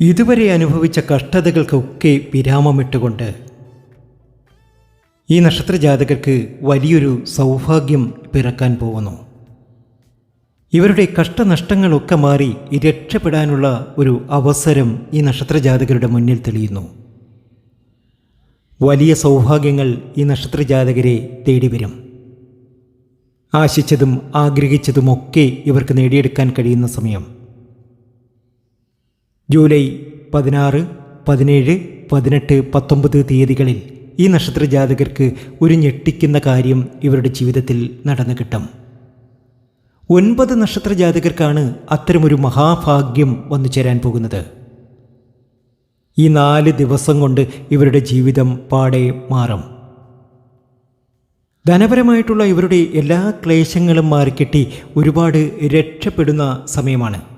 ഇതുവരെ അനുഭവിച്ച കഷ്ടതകൾക്കൊക്കെ വിരാമമിട്ടുകൊണ്ട് ഈ നക്ഷത്രജാതകർക്ക് വലിയൊരു സൗഭാഗ്യം പിറക്കാൻ പോകുന്നു. ഇവരുടെ കഷ്ടനഷ്ടങ്ങളൊക്കെ മാറി രക്ഷപ്പെടാനുള്ള ഒരു അവസരം ഈ നക്ഷത്രജാതകരുടെ മുന്നിൽ തെളിയുന്നു. വലിയ സൗഭാഗ്യങ്ങൾ ഈ നക്ഷത്രജാതകരെ തേടി വരും ആശിച്ചതും ആഗ്രഹിച്ചതുമൊക്കെ ഇവർക്ക് നേടിയെടുക്കാൻ കഴിയുന്ന സമയം. ജൂലൈ പതിനാറ് പതിനേഴ് പതിനെട്ട് പത്തൊമ്പത് തീയതികളിൽ ഈ നക്ഷത്ര ജാതകർക്ക് ഒരു ഞെട്ടിക്കുന്ന കാര്യം ഇവരുടെ ജീവിതത്തിൽ നടന്നു കിട്ടും. ഒൻപത് നക്ഷത്ര ജാതകർക്കാണ് അത്തരമൊരു മഹാഭാഗ്യം വന്നു ചേരാൻ പോകുന്നത്. ഈ നാല് ദിവസം കൊണ്ട് ഇവരുടെ ജീവിതം പാടെ മാറും. ധനപരമായിട്ടുള്ള ഇവരുടെ എല്ലാ ക്ലേശങ്ങളും മാറിക്കെട്ടി ഒരുപാട് രക്ഷപ്പെടുന്ന സമയമാണ്.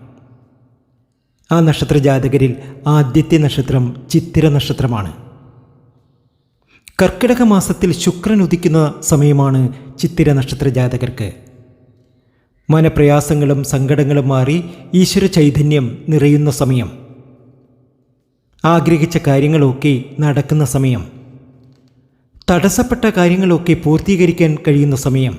ആ നക്ഷത്ര ജാതകരിൽ ആദ്യത്തെ നക്ഷത്രം ചിത്തിര നക്ഷത്രമാണ്. കർക്കിടക മാസത്തിൽ ശുക്രൻ ഉദിക്കുന്ന സമയമാണ് ചിത്തിര നക്ഷത്ര ജാതകർക്ക് മനപ്രയാസങ്ങളും സങ്കടങ്ങളും മാറി ഈശ്വര ചൈതന്യം നിറയുന്ന സമയം. ആഗ്രഹിച്ച കാര്യങ്ങളൊക്കെ നടക്കുന്ന സമയം. തടസ്സപ്പെട്ട കാര്യങ്ങളൊക്കെ പൂർത്തീകരിക്കാൻ കഴിയുന്ന സമയം.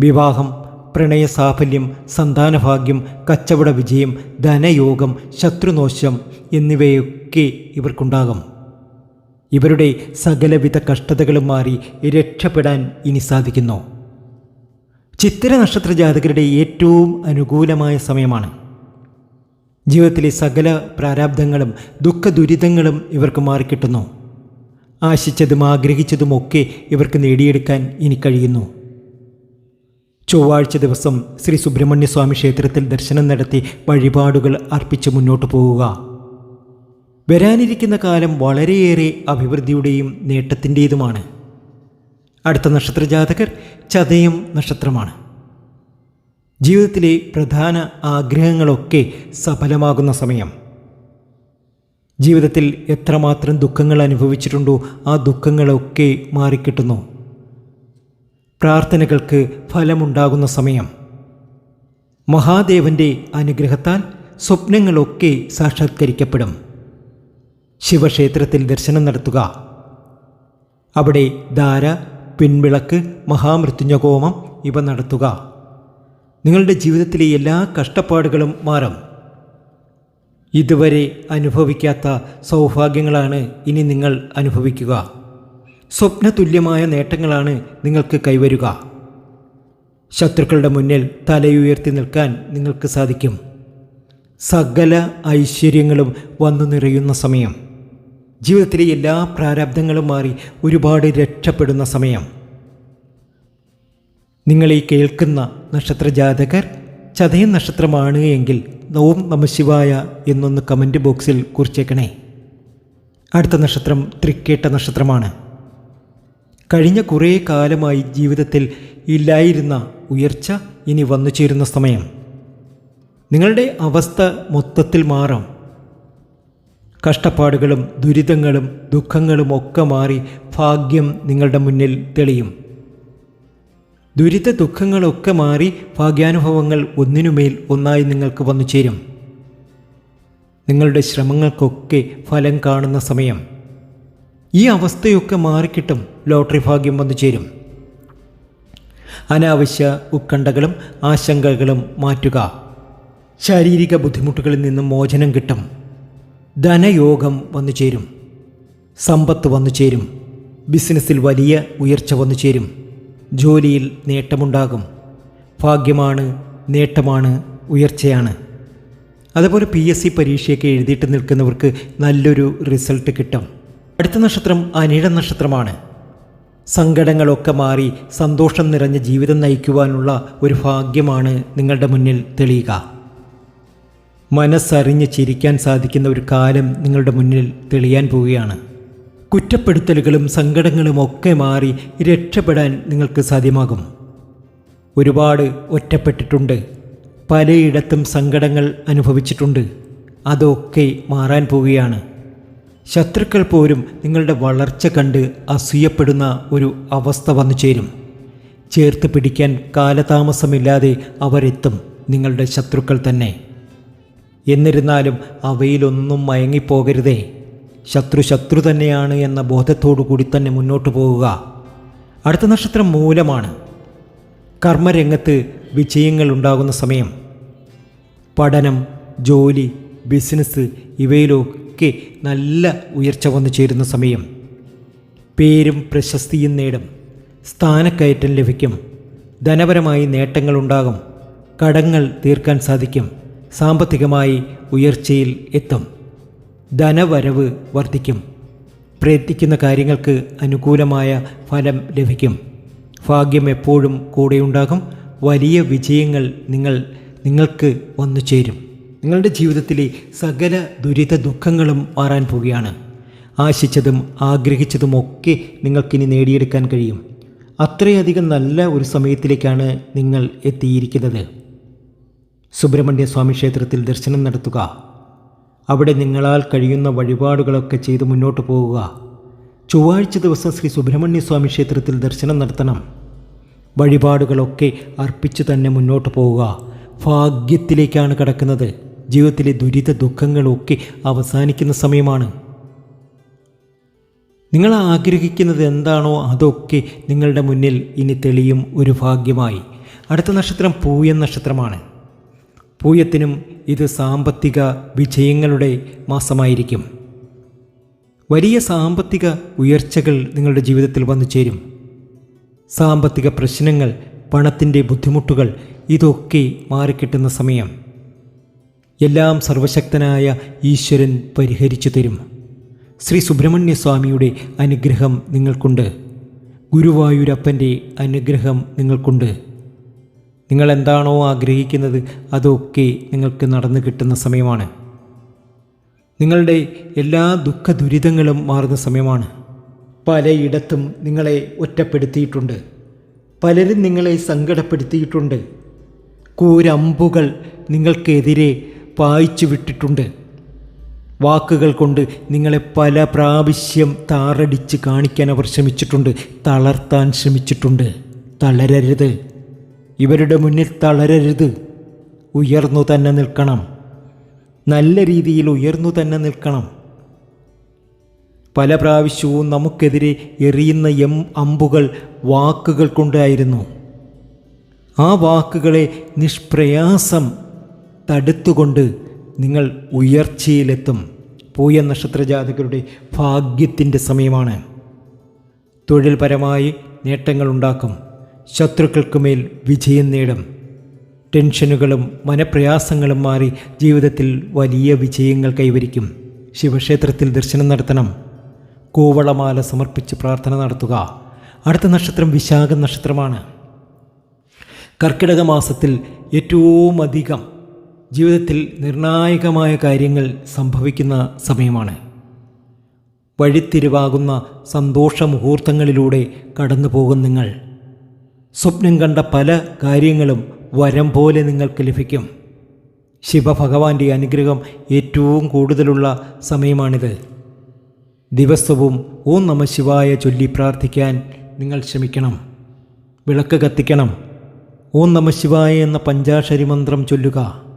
വിവാഹം പ്രണയ സാഫല്യം സന്താനഭാഗ്യം കച്ചവട വിജയം ധനയോഗം ശത്രുനോശം എന്നിവയൊക്കെ ഇവർക്കുണ്ടാകും. ഇവരുടെ സകലവിധ കഷ്ടതകളും മാറി രക്ഷപ്പെടാൻ ഇനി സാധിക്കുന്നു. ചിത്തിര നക്ഷത്ര ജാതകരുടെ ഏറ്റവും അനുകൂലമായ സമയമാണ്. ജീവിതത്തിലെ സകല പ്രാരാബ്ദങ്ങളും ദുഃഖ ദുരിതങ്ങളും ഇവർക്ക് മാറിക്കിട്ടുന്നു. ആശിച്ചതും ആഗ്രഹിച്ചതുമൊക്കെ ഇവർക്ക് നേടിയെടുക്കാൻ ഇനി കഴിയുന്നു. ചൊവ്വാഴ്ച ദിവസം ശ്രീ സുബ്രഹ്മണ്യസ്വാമി ക്ഷേത്രത്തിൽ ദർശനം നടത്തി വഴിപാടുകൾ അർപ്പിച്ച് മുന്നോട്ടു പോവുക. വരാനിരിക്കുന്ന കാലം വളരെയേറെ അഭിവൃദ്ധിയുടെയും നേട്ടത്തിന്റേതുമാണ്. അടുത്ത നക്ഷത്ര ജാതകർ ചതയം നക്ഷത്രമാണ്. ജീവിതത്തിലെ പ്രധാന ആഗ്രഹങ്ങളൊക്കെ സഫലമാകുന്ന സമയം. ജീവിതത്തിൽ എത്രമാത്രം ദുഃഖങ്ങൾ അനുഭവിച്ചിട്ടുണ്ടോ ആ ദുഃഖങ്ങളൊക്കെ മാറിക്കിട്ടുന്നു. പ്രാർത്ഥനകൾക്ക് ഫലമുണ്ടാകുന്ന സമയം. മഹാദേവന്റെ അനുഗ്രഹത്താൽ സ്വപ്നങ്ങളൊക്കെ സാക്ഷാത്കരിക്കപ്പെടും. ശിവക്ഷേത്രത്തിൽ ദർശനം നടത്തുക. അവിടെ ധാര പിൻവിളക്ക് മഹാമൃത്യുഞ്ജകോമം ഇവ നടത്തുക. നിങ്ങളുടെ ജീവിതത്തിലെ എല്ലാ കഷ്ടപ്പാടുകളും മാറും. ഇതുവരെ അനുഭവിക്കാത്ത സൗഭാഗ്യങ്ങളാണ് ഇനി നിങ്ങൾ അനുഭവിക്കുക. സ്വപ്നതുല്യമായ നേട്ടങ്ങളാണ് നിങ്ങൾക്ക് കൈവരുക. ശത്രുക്കളുടെ മുന്നിൽ തലയുയർത്തി നിൽക്കാൻ നിങ്ങൾക്ക് സാധിക്കും. സകല ഐശ്വര്യങ്ങളും വന്നു നിറയുന്ന സമയം. ജീവിതത്തിലെ എല്ലാ പ്രാരാബ്ധങ്ങളും മാറി ഒരുപാട് രക്ഷപ്പെടുന്ന സമയം. നിങ്ങൾ ഈ കേൾക്കുന്ന നക്ഷത്രജാതകർ ചതയ നക്ഷത്രമാണ് എങ്കിൽ ഓം നമശിവായ എന്നൊന്ന് കമന്റ് ബോക്സിൽ കുറിച്ചേക്കണേ. അടുത്ത നക്ഷത്രം തൃക്കേട്ട നക്ഷത്രമാണ്. കഴിഞ്ഞ കുറേ കാലമായി ജീവിതത്തിൽ ഇല്ലായിരുന്ന ഉയർച്ച ഇനി വന്നു ചേരുന്ന സമയം. നിങ്ങളുടെ അവസ്ഥ മൊത്തത്തിൽ മാറാം. കഷ്ടപ്പാടുകളും ദുരിതങ്ങളും ദുഃഖങ്ങളും ഒക്കെ മാറി ഭാഗ്യം നിങ്ങളുടെ മുന്നിൽ തെളിയും. ദുരിത ദുഃഖങ്ങളൊക്കെ മാറി ഭാഗ്യാനുഭവങ്ങൾ ഒന്നിനുമേൽ ഒന്നായി നിങ്ങൾക്ക് വന്നു ചേരും. നിങ്ങളുടെ ശ്രമങ്ങൾക്കൊക്കെ ഫലം കാണുന്ന സമയം. ഈ അവസ്ഥയൊക്കെ മാറിക്കിട്ടും ലോട്ടറി ഭാഗ്യം വന്നു ചേരും. അനാവശ്യ ഉത്കണ്ഠകളും ആശങ്കകളും മാറ്റുക. ശാരീരിക ബുദ്ധിമുട്ടുകളിൽ നിന്നും മോചനം കിട്ടും. ധനയോഗം വന്നു ചേരും. സമ്പത്ത് വന്നു ചേരും. ബിസിനസ്സിൽ വലിയ ഉയർച്ച വന്നു ചേരും. ജോലിയിൽ നേട്ടമുണ്ടാകും. ഭാഗ്യമാണ് നേട്ടമാണ് ഉയർച്ചയാണ്. അതുപോലെ പി എസ് സി പരീക്ഷയൊക്കെ എഴുതിയിട്ട് നിൽക്കുന്നവർക്ക് നല്ലൊരു റിസൾട്ട് കിട്ടും. അടുത്ത നക്ഷത്രം അനിഴ നക്ഷത്രമാണ്. സങ്കടങ്ങളൊക്കെ മാറി സന്തോഷം നിറഞ്ഞ ജീവിതം നയിക്കുവാനുള്ള ഒരു ഭാഗ്യമാണ് നിങ്ങളുടെ മുന്നിൽ തെളിയുക. മനസ്സറിഞ്ഞ് ചിരിക്കാൻ സാധിക്കുന്ന ഒരു കാലം നിങ്ങളുടെ മുന്നിൽ തെളിയാൻ പോവുകയാണ്. കുറ്റപ്പെടുത്തലുകളും സങ്കടങ്ങളും ഒക്കെ മാറി രക്ഷപ്പെടാൻ നിങ്ങൾക്ക് സാധ്യമാകും. ഒരുപാട് ഒറ്റപ്പെട്ടിട്ടുണ്ട്. പലയിടത്തും സങ്കടങ്ങൾ അനുഭവിച്ചിട്ടുണ്ട്. അതൊക്കെ മാറാൻ പോവുകയാണ്. ശത്രുക്കൾ പോലും നിങ്ങളുടെ വളർച്ച കണ്ട് അസൂയപ്പെടുന്ന ഒരു അവസ്ഥ വന്നു ചേരും. ചേർത്ത് പിടിക്കാൻ കാലതാമസമില്ലാതെ അവരെത്തും നിങ്ങളുടെ ശത്രുക്കൾ തന്നെ. എന്നിരുന്നാലും അവയിലൊന്നും മയങ്ങിപ്പോകരുതേ. ശത്രു ശത്രു തന്നെയാണ് എന്ന ബോധത്തോടു കൂടി തന്നെ മുന്നോട്ട് പോവുക. അടുത്ത നക്ഷത്രം മൂലമാണ്. കർമ്മരംഗത്ത് വിജയങ്ങൾ ഉണ്ടാകുന്ന സമയം. പഠനം ജോലി ബിസിനസ് ഇവയിലൊക്കെ നല്ല ഉയർച്ച വന്നു ചേരുന്ന സമയം. പേരും പ്രശസ്തിയും നേടും. സ്ഥാനക്കയറ്റം ലഭിക്കും. ധനപരമായി നേട്ടങ്ങളുണ്ടാകും കടങ്ങൾ തീർക്കാൻ സാധിക്കും. സാമ്പത്തികമായി ഉയർച്ചയിൽ എത്തും. ധനവരവ് വർദ്ധിക്കും. പ്രയത്നിക്കുന്ന കാര്യങ്ങൾക്ക് അനുകൂലമായ ഫലം ലഭിക്കും. ഭാഗ്യം എപ്പോഴും കൂടെയുണ്ടാകും. വലിയ വിജയങ്ങൾ നിങ്ങൾ നിങ്ങൾക്ക് വന്നു ചേരും. നിങ്ങളുടെ ജീവിതത്തിലെ സകല ദുരിത ദുഃഖങ്ങളും മാറാൻ പോവുകയാണ്. ആശിച്ചതും ആഗ്രഹിച്ചതുമൊക്കെ നിങ്ങൾക്കിനി നേടിയെടുക്കാൻ കഴിയും. അത്രയധികം നല്ല ഒരു സമയത്തിലേക്കാണ് നിങ്ങൾ എത്തിയിരിക്കുന്നത്. സുബ്രഹ്മണ്യ സ്വാമി ക്ഷേത്രത്തിൽ ദർശനം നടത്തുക. അവിടെ നിങ്ങളാൽ കഴിയുന്ന വഴിപാടുകളൊക്കെ ചെയ്ത് മുന്നോട്ട് പോവുക. ചൊവ്വാഴ്ച ദിവസം ശ്രീ സുബ്രഹ്മണ്യ സ്വാമി ക്ഷേത്രത്തിൽ ദർശനം നടത്തണം. വഴിപാടുകളൊക്കെ അർപ്പിച്ചു തന്നെ മുന്നോട്ട് പോവുക. ഭാഗ്യത്തിലേക്കാണ് കടക്കുന്നത്. ജീവിതത്തിലെ ദുരിത ദുഃഖങ്ങളൊക്കെ അവസാനിക്കുന്ന സമയമാണ്. നിങ്ങൾ ആഗ്രഹിക്കുന്നത് എന്താണോ അതൊക്കെ നിങ്ങളുടെ മുന്നിൽ ഇനി തെളിയും ഒരു ഭാഗ്യമായി. അടുത്ത നക്ഷത്രം പൂയൻ നക്ഷത്രമാണ്. പൂയത്തിനും ഇത് സാമ്പത്തിക വിജയങ്ങളുടെ മാസമായിരിക്കും. വലിയ സാമ്പത്തിക ഉയർച്ചകൾ നിങ്ങളുടെ ജീവിതത്തിൽ വന്നു ചേരും. സാമ്പത്തിക പ്രശ്നങ്ങൾ പണത്തിന്റെ ബുദ്ധിമുട്ടുകൾ ഇതൊക്കെ മാറിക്കിട്ടുന്ന സമയം. എല്ലാം സർവശക്തനായ ഈശ്വരൻ പരിഹരിച്ചു തരും. ശ്രീ സുബ്രഹ്മണ്യ സ്വാമിയുടെ അനുഗ്രഹം നിങ്ങൾക്കുണ്ട്. ഗുരുവായൂരപ്പന്റെ അനുഗ്രഹം നിങ്ങൾക്കുണ്ട്. നിങ്ങൾ എന്താണോ ആഗ്രഹിക്കുന്നത് അതൊക്കെ നിങ്ങൾക്ക് നടന്നു കിട്ടുന്ന സമയമാണ്. നിങ്ങളുടെ എല്ലാ ദുഃഖ ദുരിതങ്ങളും മാറുന്ന സമയമാണ്. പലയിടത്തും നിങ്ങളെ ഒറ്റപ്പെടുത്തിയിട്ടുണ്ട്. പലരും നിങ്ങളെ സങ്കടപ്പെടുത്തിയിട്ടുണ്ട്. കൂരമ്പുകൾ നിങ്ങൾക്കെതിരെ പായിച്ചു വിട്ടിട്ടുണ്ട്. വാക്കുകൾ കൊണ്ട് നിങ്ങളെ പല പ്രാവശ്യം താറടിച്ച് കാണിക്കാൻ അവർ ശ്രമിച്ചിട്ടുണ്ട്. തളർത്താൻ ശ്രമിച്ചിട്ടുണ്ട്. തളരരുത്. ഇവരുടെ മുന്നിൽ തളരരുത്. ഉയർന്നു തന്നെ നിൽക്കണം. നല്ല രീതിയിൽ ഉയർന്നു തന്നെ നിൽക്കണം. പല പ്രാവശ്യവും നമുക്കെതിരെ എറിയുന്ന എം അമ്പുകൾ വാക്കുകൾ കൊണ്ടായിരുന്നു. ആ വാക്കുകളെ നിഷ്പ്രയാസം തടുത്തുകൊണ്ട് നിങ്ങൾ ഉയർച്ചയിലെത്തും. പൂയ നക്ഷത്രജാതകരുടെ ഭാഗ്യത്തിന്റെ സമയമാണ്. തൊഴിൽപരമായി നേട്ടങ്ങളുണ്ടാക്കും ശത്രുക്കൾക്ക് മേൽ വിജയം നേടും. ടെൻഷനുകളും മനപ്രയാസങ്ങളും മാറി ജീവിതത്തിൽ വലിയ വിജയങ്ങൾ കൈവരിക്കും. ശിവക്ഷേത്രത്തിൽ ദർശനം നടത്തണം. കൂവളമാല സമർപ്പിച്ച് പ്രാർത്ഥന നടത്തുക. അടുത്ത നക്ഷത്രം വിശാഖ നക്ഷത്രമാണ്. കർക്കിടക മാസത്തിൽ ഏറ്റവും അധികം ജീവിതത്തിൽ നിർണായകമായ കാര്യങ്ങൾ സംഭവിക്കുന്ന സമയമാണ്. വഴിത്തിരിവാകുന്ന സന്തോഷ മുഹൂർത്തങ്ങളിലൂടെ കടന്നു പോകും നിങ്ങൾ. സ്വപ്നം കണ്ട പല കാര്യങ്ങളും വരം പോലെ നിങ്ങൾക്ക് ലഭിക്കും. ശിവഭഗവാന്റെ അനുഗ്രഹം ഏറ്റവും കൂടുതലുള്ള സമയമാണിത്. ദിവസവും ഓം നമ ശിവായ ചൊല്ലി പ്രാർത്ഥിക്കാൻ നിങ്ങൾ ശ്രമിക്കണം. വിളക്ക് കത്തിക്കണം. ഓം നമ ശിവായ എന്ന പഞ്ചാക്ഷരി മന്ത്രം ചൊല്ലുക.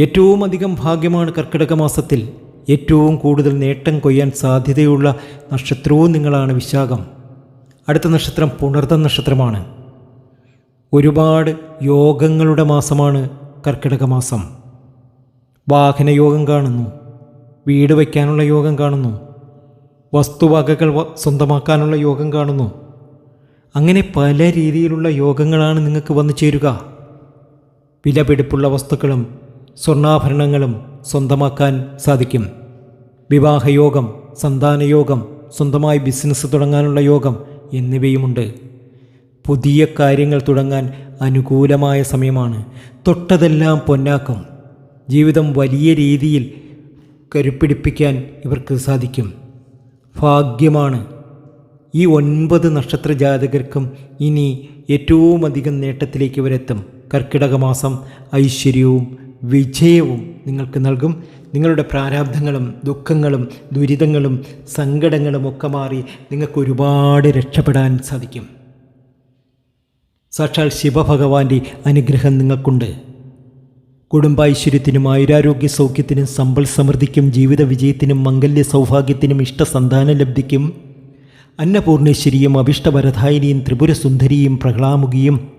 ഏറ്റവും അധികം ഭാഗ്യമാണ് കർക്കിടക മാസത്തിൽ. ഏറ്റവും കൂടുതൽ നേട്ടം കൊയ്യാൻ സാധ്യതയുള്ള നക്ഷത്രവും നിങ്ങളാണ് വിശാഖം. അടുത്ത നക്ഷത്രം പുണർത്ത നക്ഷത്രമാണ്. ഒരുപാട് യോഗങ്ങളുടെ മാസമാണ് കർക്കിടക മാസം. വാഹനയോഗം കാണുന്നു. വീട് വയ്ക്കാനുള്ള യോഗം കാണുന്നു. വസ്തുവകകൾ സ്വന്തമാക്കാനുള്ള യോഗം കാണുന്നു. അങ്ങനെ പല രീതിയിലുള്ള യോഗങ്ങളാണ് നിങ്ങൾക്ക് വന്നു ചേരുക. വിലപിടിപ്പുള്ള വസ്തുക്കളും സ്വർണാഭരണങ്ങളും സ്വന്തമാക്കാൻ സാധിക്കും. വിവാഹയോഗം സന്താനയോഗം സ്വന്തമായി ബിസിനസ് തുടങ്ങാനുള്ള യോഗം എന്നിവയുമുണ്ട്. പുതിയ കാര്യങ്ങൾ തുടങ്ങാൻ അനുകൂലമായ സമയമാണ്. തൊട്ടതെല്ലാം പൊന്നാക്കും. ജീവിതം വലിയ രീതിയിൽ കരുപ്പിടിപ്പിക്കാൻ ഇവർക്ക് സാധിക്കും. ഭാഗ്യമാണ്. ഈ ഒൻപത് നക്ഷത്ര ജാതകർക്കും ഇനി ഏറ്റവും അധികം നേട്ടത്തിലേക്ക് ഇവരെത്തും. കർക്കിടക മാസം ഐശ്വര്യവും വിജയവും നിങ്ങൾക്ക് നൽകും. നിങ്ങളുടെ പ്രാരാബ്ധങ്ങളും ദുഃഖങ്ങളും ദുരിതങ്ങളും സങ്കടങ്ങളും ഒക്കെ മാറി നിങ്ങൾക്ക് ഒരുപാട് രക്ഷപ്പെടാൻ സാധിക്കും. സാക്ഷാൽ ശിവഭഗവാന്റെ അനുഗ്രഹം നിങ്ങൾക്കുണ്ട്. കുടുംബൈശ്വര്യത്തിനും ആയുരാരോഗ്യ സൗഖ്യത്തിനും സമ്പൽ സമൃദ്ധിക്കും ജീവിത വിജയത്തിനും മംഗല്യ സൗഭാഗ്യത്തിനും ഇഷ്ടസന്താന ലബ്ധിക്കും അന്നപൂർണേശ്വരിയും അഭിഷ്ടവരധായിനിയും ത്രിപുരസുന്ദരിയും പ്രഹ്ലാമുകിയും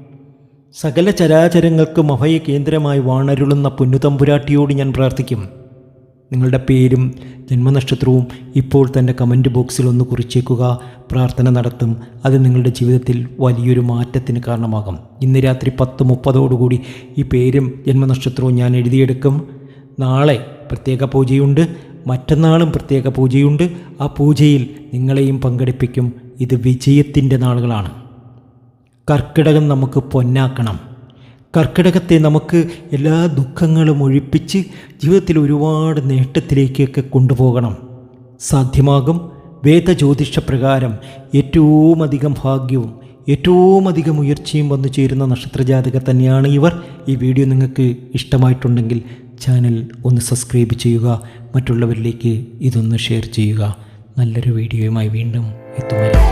സകല ചരാചരങ്ങൾക്കും അഭയ കേന്ദ്രമായി വാണരുളുന്ന പൊന്നുതമ്പുരാട്ടിയോട് ഞാൻ പ്രാർത്ഥിക്കും. നിങ്ങളുടെ പേരും ജന്മനക്ഷത്രവും ഇപ്പോൾ തന്നെ കമന്റ് ബോക്സിൽ ഒന്ന് കുറിച്ചേക്കുക. പ്രാർത്ഥന നടത്തും. അത് നിങ്ങളുടെ ജീവിതത്തിൽ വലിയൊരു മാറ്റത്തിന് കാരണമാകും. ഇന്ന് രാത്രി പത്ത് മുപ്പതോടുകൂടി ഈ പേരും ജന്മനക്ഷത്രവും ഞാൻ എഴുതിയെടുക്കും. നാളെ പ്രത്യേക പൂജയുണ്ട്. മറ്റന്നാളും പ്രത്യേക പൂജയുണ്ട്. ആ പൂജയിൽ നിങ്ങളെയും പങ്കെടുപ്പിക്കും. ഇത് വിജയത്തിന്റെ നാളുകളാണ്. കർക്കിടകം നമുക്ക് പൊന്നാക്കണം. കർക്കിടകത്തെ നമുക്ക് എല്ലാ ദുഃഖങ്ങളും ഒഴിപ്പിച്ച് ജീവിതത്തിൽ ഒരുപാട് നേട്ടത്തിലേക്കൊക്കെ കൊണ്ടുപോകണം. സാധ്യമാകും വേദജ്യോതിഷ പ്രകാരം ഏറ്റവും അധികം ഭാഗ്യവും ഏറ്റവും അധികം ഉയർച്ചയും വന്നു ചേരുന്ന നക്ഷത്രജാതക തന്നെയാണ് ഇവർ. ഈ വീഡിയോ നിങ്ങൾക്ക് ഇഷ്ടമായിട്ടുണ്ടെങ്കിൽ ചാനൽ ഒന്ന് സബ്സ്ക്രൈബ് ചെയ്യുക മറ്റുള്ളവരിലേക്ക് ഇതൊന്ന് ഷെയർ ചെയ്യുക. നല്ലൊരു വീഡിയോയുമായി വീണ്ടും എത്തുമല്ലോ.